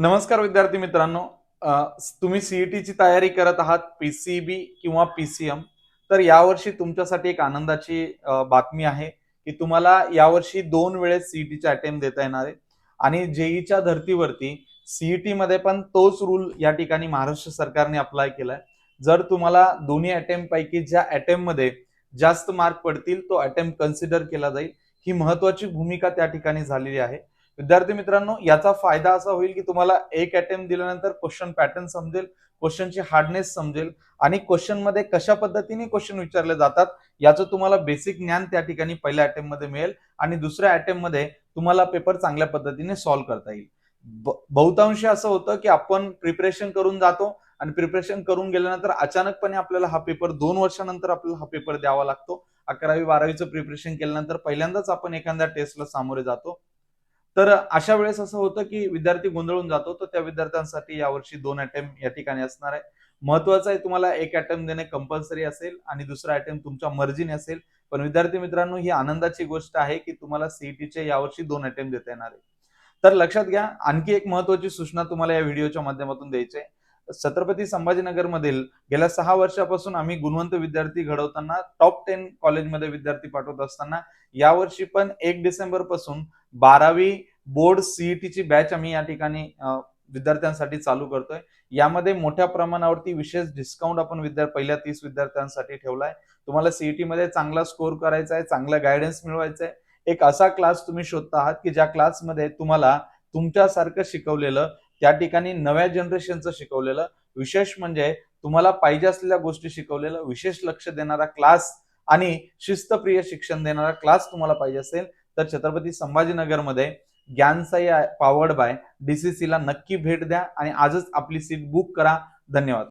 नमस्कार विद्यार्थी मित्रांनो. तुम्ही सीईटीची तयारी करत आहात पीसीबी किंवा पीसीएम तर यावर्षी तुमच्यासाठी एक आनंदाची बातमी आहे की तुम्हाला यावर्षी दोन वेळेस सीईटीचे अटेम्प्ट देता येणार आहे. आणि जेईच्या धर्तीवरती सीईटी मध्ये पण तोच रूल या ठिकाणी महाराष्ट्र सरकारने अप्लाय केलाय. जर तुम्हाला दोन्ही अटेम्प्ट पैकी ज्या अटेम्प्टमध्ये जास्त मार्क पडतील तो अटेम्प्ट कन्सिडर केला जाईल. ही महत्वाची भूमिका त्या ठिकाणी झालेली आहे. विद्यार्थी मित्रांनो याचा फायदा असा होईल की तुम्हाला एक अटेम्प्ट दिल्यानंतर क्वेश्चन पॅटर्न समजेल क्वेश्चनची हार्डनेस समजेल आणि क्वेश्चनमध्ये कशा पद्धतीने क्वेश्चन विचारले जातात याचं तुम्हाला बेसिक ज्ञान त्या ठिकाणी पहिल्या अटेम्प्टमध्ये मिळेल आणि दुसऱ्या अटेम्प्टमध्ये तुम्हाला पेपर चांगल्या पद्धतीने सॉल्व्ह करता येईल. बहुतांशी असं होतं की आपण प्रिपरेशन करून जातो आणि प्रिपरेशन करून गेल्यानंतर अचानकपणे आपल्याला हा पेपर दोन वर्षानंतर आपल्याला हा पेपर द्यावा लागतो. अकरावी बारावीचं प्रिपरेशन केल्यानंतर पहिल्यांदाच आपण एखाद्या टेस्टला सामोरे जातो. तर अशा वेळेस असं होतं की विद्यार्थी गोंधळून जातो तर त्या विद्यार्थ्यांसाठी यावर्षी दोन अटेम्प्ट या ठिकाणी असणार आहे. महत्वाचं आहे तुम्हाला एक अटेम्प्ट देणे कंपल्सरी असेल आणि दुसरा अटेम्प्ट तुमच्या मर्जीने असेल. पण विद्यार्थी मित्रांनो ही आनंदाची गोष्ट आहे की तुम्हाला सीईटीचे यावर्षी दोन अटेम्प्ट देता येणार आहे. तर लक्षात घ्या आणखी एक महत्वाची सूचना तुम्हाला या व्हिडिओच्या माध्यमातून द्यायची आहे. छत्रपती संभाजीनगर मधील गेल्या सहा वर्षापासून आम्ही गुणवंत विद्यार्थी घडवताना टॉप टेन कॉलेजमध्ये विद्यार्थी पाठवत असताना यावर्षी पण एक डिसेंबरपासून बारावी बोर्ड सीईटीची बॅच आम्ही या ठिकाणी विद्यार्थ्यांसाठी चालू करतोय. यामध्ये मोठ्या प्रमाणावरती विशेष डिस्काउंट आपण विद्यार्थी पहिल्या तीस विद्यार्थ्यांसाठी ठेवलाय. तुम्हाला सीईटी मध्ये चांगला स्कोअर करायचा आहे चांगला गायडन्स मिळवायचा आहे. एक असा क्लास तुम्ही शोधता आहात की ज्या क्लासमध्ये तुम्हाला तुमच्यासारखं शिकवलेलं त्या ठिकाणी नव्या जनरेशनचं शिकवलेलं विशेष म्हणजे तुम्हाला पाहिजे असलेल्या गोष्टी शिकवलेलं विशेष लक्ष देणारा क्लास आणि शिस्तप्रिय शिक्षण देणारा क्लास तुम्हाला पाहिजे असेल तर छत्रपती संभाजीनगरमध्ये ज्ञानसाई पॉवर्ड बाय डीसीसी ला नक्की भेट द्या आणि आजच आपली सीट बुक करा. धन्यवाद.